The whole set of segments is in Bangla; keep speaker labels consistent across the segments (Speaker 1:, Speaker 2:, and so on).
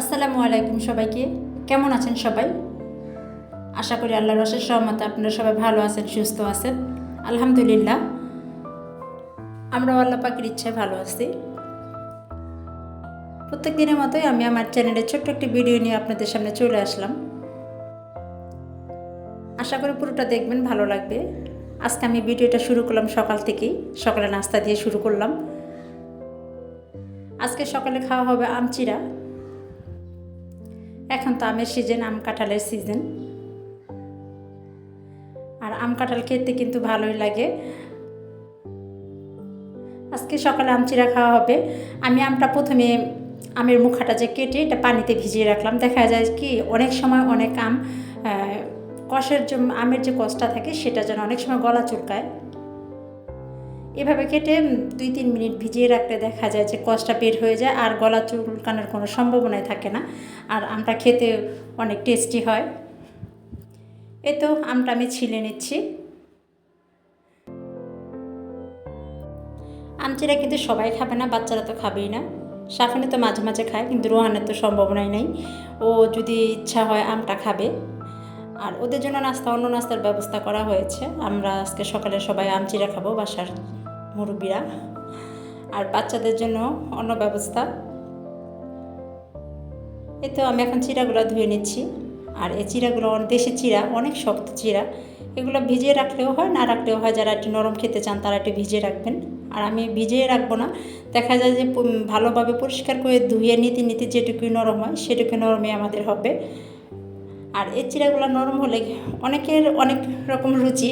Speaker 1: আসসালামু আলাইকুম সবাইকে। কেমন আছেন সবাই? আশা করি আল্লাহর রসের সহমতে আপনারা সবাই ভালো আছেন, সুস্থ আছেন। আলহামদুলিল্লাহ। আমরাও আল্লাহ পাখির ইচ্ছায় ভালো আছি। প্রত্যেক দিনের মতোই আমি আমার চ্যানেলে ছোট্ট একটি ভিডিও নিয়ে আপনাদের সামনে চলে আসলাম। আশা করি পুরোটা দেখবেন, ভালো লাগবে। আজকে আমি ভিডিওটা শুরু করলাম সকাল থেকেই। সকালে নাস্তা দিয়ে শুরু করলাম। আজকে সকালে খাওয়া হবে আমচিরা। এখন তো আমের সিজন আম কাঁঠালের সিজন আর আম কাঁঠাল খেতে কিন্তু ভালোই লাগে। আজকে সকালে আম চিরা খাওয়া হবে। আমি আমটা প্রথমে আমের মুখাটা যে কেটে এটা পানিতে ভিজিয়ে রাখলাম। দেখা যায় কি, অনেক সময় অনেক আম কষের যে আমের যে কষটা থাকে, সেটা যেন অনেক সময় গলা চুলকায়। এভাবে কেটে দুই তিন মিনিট ভিজিয়ে রাখলে দেখা যায় যে কষটা বের হয়ে যায় আর গলা চুলকানোর কোনো সম্ভাবনাই থাকে না। আর আমটা খেতে অনেক টেস্টি হয়। এ তো আমটা আমি ছিলে নিচ্ছি। আমচিরা কিন্তু সবাই খাবে না, বাচ্চারা তো খাবেই না। সাফানি তো মাঝে মাঝে খায়, কিন্তু রোহানের তো সম্ভাবনাই নেই। ও যদি ইচ্ছা হয় আমটা খাবে। আর ওদের জন্য নাস্তা, অন্য নাস্তার ব্যবস্থা করা হয়েছে। আমরা আজকে সকালে সবাই আমচিরা খাব বাসার মুরব্বীরা। আর বাচ্চাদের জন্য অন্য ব্যবস্থা। তো আমি এখন চিরাগুলো ধুয়ে নিচ্ছি। আর এই চিরাগুলো দেশি চিরা অনেক শক্ত চিরা এগুলো ভিজিয়ে রাখলেও হয়, না রাখলেও হয়। যারা একটু নরম খেতে চান, তারা একটু ভিজিয়ে রাখবেন। আর আমি ভিজিয়ে রাখব না। দেখা যায় যে ভালোভাবে পরিষ্কার করে ধুয়ে নিতে নিতে যেটুকুই নরম হয় সেটুকু নরমে আমাদের হবে। আর এই চিরাগুলো নরম হলে অনেকের অনেক রকম রুচি,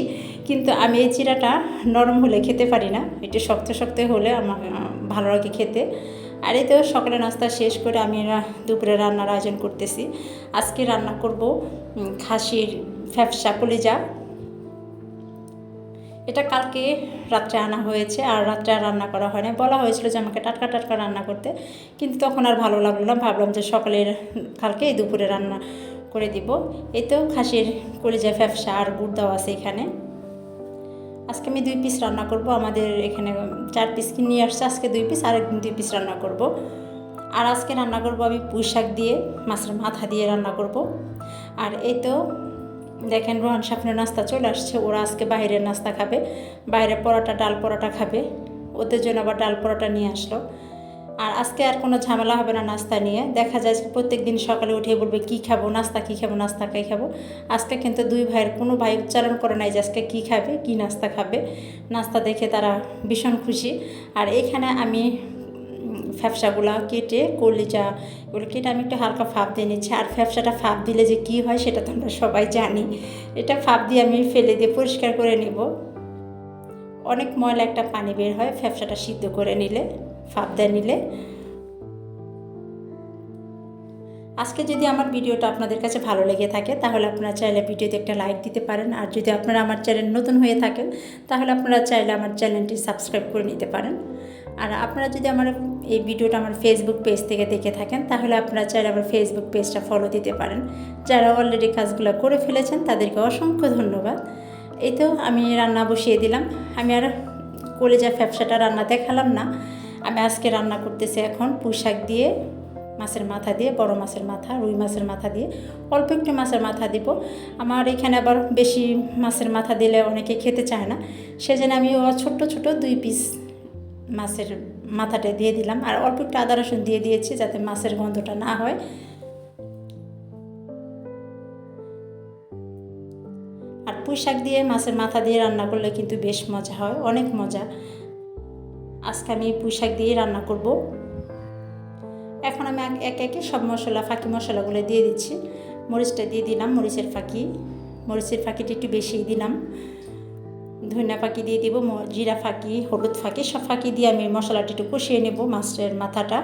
Speaker 1: কিন্তু আমি এই চিরাটা নরম হলে খেতে পারি না। একটু শক্ত শক্ত হলে আমার ভালো লাগে খেতে। আর এই তো সকালে নাস্তা শেষ করে আমি দুপুরে রান্নার আয়োজন করতেছি। আজকে রান্না করব খাসির ফ্যাপসা কলিজা। এটা কালকে রাত্রে আনা হয়েছে, আর রাত্রে আর রান্না করা হয় না বলা হয়েছিল যে আমাকে টাটকা টাটকা রান্না করতে, কিন্তু তখন আর ভালো লাগল না। ভাবলাম যে সকালের কালকে এই দুপুরে রান্না করে দিব। এই তো খাসির কলিজা ফ্যাপসা আর গুড় দেওয়া আছে এখানে। আজকে আমি দুই পিস রান্না করব। আমাদের এখানে চার পিস নিয়ে আসছে। আজকে দুই পিস আর একদিন দুই পিস রান্না করব। আর আজকে রান্না করব আমি পুঁই শাক দিয়ে, মাছের মাথা দিয়ে রান্না করব। আর এই তো দেখেন রোহান সামনে নাস্তা চলে আসছে। ওরা আজকে বাইরের নাস্তা খাবে। বাইরে পরোটা, ডাল পরোটা খাবে। ওদের জন্য আবার ডাল পরোটা নিয়ে আসলো। আর আজকে আর কোনো ঝামেলা হবে না নাস্তা নিয়ে। দেখা যায় প্রত্যেক দিন সকালে উঠে বলবে, কী খাব? নাস্তা কী খাব? নাস্তা কী খাব? আজকে কিন্তু দুই ভাইয়ের কোনো ভাই উচ্চারণ করে নাই যে আজকে কী খাবে, কী নাস্তা খাবে। নাস্তা দেখে তারা ভীষণ খুশি। আর এখানে আমি ফ্যাপসাগুলা কেটে কলিজা এগুলো কেটে আমি একটু হালকা ফাঁপ দিয়ে নিচ্ছি। আর ফ্যাপসাটা ফাঁপ দিলে যে কী হয় সেটা তো আমরা সবাই জানি। এটা ফাপ দিয়ে আমি ফেলে দিয়ে পরিষ্কার করে নেব। অনেক ময়লা একটা পানি বের হয় ফ্যাপসাটা সিদ্ধ করে নিলে। ফাপ দিয়ে নিলে। আজকে যদি আমার ভিডিওটা আপনাদের কাছে ভালো লেগে থাকে, তাহলে আপনারা চাইলে ভিডিওতে একটা লাইক দিতে পারেন। আর যদি আপনারা আমার চ্যানেল নতুন হয়ে থাকেন, তাহলে আপনারা চাইলে আমার চ্যানেলটি সাবস্ক্রাইব করে নিতে পারেন। আর আপনারা যদি আমার এই ভিডিওটা আমার ফেসবুক পেজ থেকে দেখে থাকেন, তাহলে আপনারা চাইলে আমার ফেসবুক পেজটা ফলো দিতে পারেন। যারা অলরেডি কাজগুলো করে ফেলেছেন, তাদেরকে অসংখ্য ধন্যবাদ। এই তো আমি রান্না বসিয়ে দিলাম। আমি আর কলেজা ফ্যাপসাটা রান্না দেখালাম না। আমি আজকে রান্না করতেছি এখন পুঁশাক দিয়ে, মাছের মাথা দিয়ে, বড় মাছের মাথা, রুই মাছের মাথা দিয়ে। অল্প একটু মাছের মাথা দিব। আমার এখানে আবার বেশি মাছের মাথা দিলে অনেকে খেতে চায় না। সেজন্য আমি ছোট্ট ছোট দুই পিস মাছের মাথাটা দিয়ে দিলাম। আর অল্প একটু আদা রসুন দিয়ে দিয়েছি যাতে মাছের গন্ধটা না হয়। আর পুঁই শাক দিয়ে মাছের মাথা দিয়ে রান্না করলে কিন্তু বেশ মজা হয়, অনেক মজা। আজকে আমি পুঁই শাক দিয়ে রান্না করব। এখন আমি এক- একে সব মশলা, ফাঁকি মশলাগুলো দিয়ে দিচ্ছি। মরিচটা দিয়ে দিলাম, মরিচের ফাঁকি। মরিচের ফাঁকিটা একটু বেশিই দিলাম। ধনিয়া ফাঁকি দিয়ে দিব জিরা ফাঁকি, হলুদ ফাঁকি, সব ফাঁকি দিয়ে আমি মশলাটা একটু কষিয়ে নেব মাছের মাথাটা।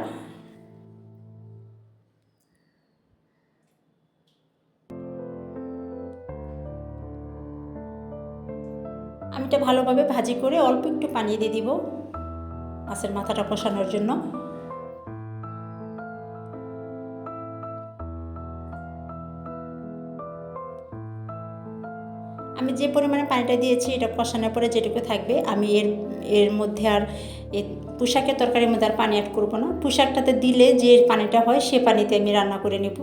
Speaker 1: আমি এটা ভালোভাবে ভাজি করে অল্প একটু পানি দিয়ে দিব। মাছের মাথাটা কষানোর জন্য। আমি যে পরিমাণে পানিটা দিয়েছি, এটা কষানোর পরে যেটুকু থাকবে, আমি এর এর মধ্যে আর পোশাকের তরকারির মধ্যে আর পানি অ্যাড করব না। পোশাকটাতে দিলে যে পানিটা হয়, সে পানিতে আমি রান্না করে নেব।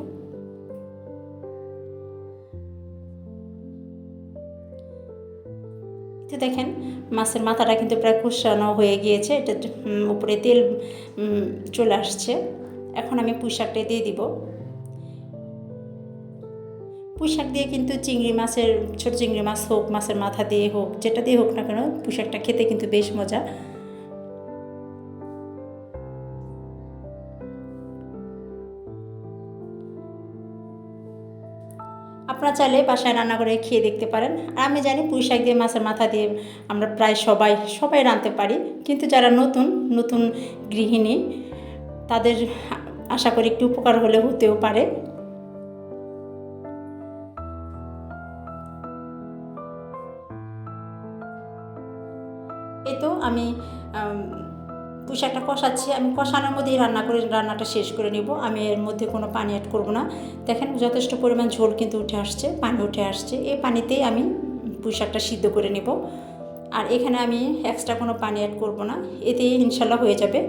Speaker 1: তো দেখেন মাছের মাথাটা কিন্তু প্রায় কুশানো হয়ে গিয়েছে, এটা উপরে তেল চলে আসছে। এখন আমি পুঁশাকটা দিয়ে দিব। পুঁশাক দিয়ে কিন্তু চিংড়ি মাছের, ছোট চিংড়ি মাছ হোক, মাছের মাথা দিয়ে হোক, যেটা দিয়ে হোক না কেন পুঁশাকটা খেতে কিন্তু বেশ মজা। আপনারা চাইলে বাসায় রান্না করে খেয়ে দেখতে পারেন। আর আমি জানি পুঁই শাক দিয়ে, মাছের মাথা দিয়ে আমরা প্রায় সবাই সবাই রাঁধতে পারি। কিন্তু যারা নতুন নতুন গৃহিণী, তাদের আশা করি একটু উপকার হলে হতেও পারে। এই তো আমি আম, শাকটা কষাচ্ছি আমি কষানোর মধ্যেই রান্না করে রান্নাটা শেষ করে নিব। আমি এর মধ্যে কোনো পানি অ্যাড করব না। দেখেন যথেষ্ট পরিমাণ ঝোল কিন্তু উঠে আসছে পানি উঠে আসছে। এই পানিতেই আমি পুঁই শাকটা সিদ্ধ করে নেব। আর এখানে আমি এক্সট্রা কোনো পানি অ্যাড করব না। এতেই ইনশাল্লাহ হয়ে যাবে।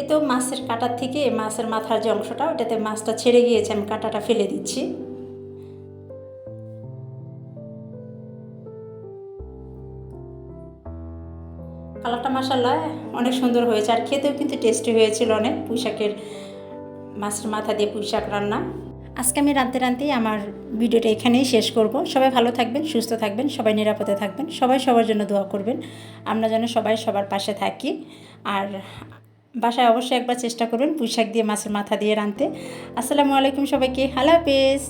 Speaker 1: এ তো মাছের কাটার থেকে মাছের মাথার যে অংশটা ওটাতে মাছটা ছেড়ে গিয়েছে আমি কাঁটাটা ফেলে দিচ্ছি। কালারটা মাসাল্লাহ অনেক সুন্দর হয়েছে। আর খেতেও কিন্তু টেস্টি হয়েছিল অনেক পুঁইশাকের মাছের মাথা দিয়ে পুঁইশাক রান্না। আজকে আমি রাঁধতে রাঁধতেই আমার ভিডিওটা এখানেই শেষ করব। সবাই ভালো থাকবেন, সুস্থ থাকবেন, সবাই নিরাপদে থাকবেন, সবাই সবার জন্য দোয়া করবেন। আমরা যেন সবাই সবার পাশে থাকি। আর বাসায় অবশ্যই একবার চেষ্টা করবেন পুঁইশাক দিয়ে মাছের মাথা দিয়ে রাঁধতে। আসসালামু আলাইকুম সবাইকে হ্যালো হাফেজ।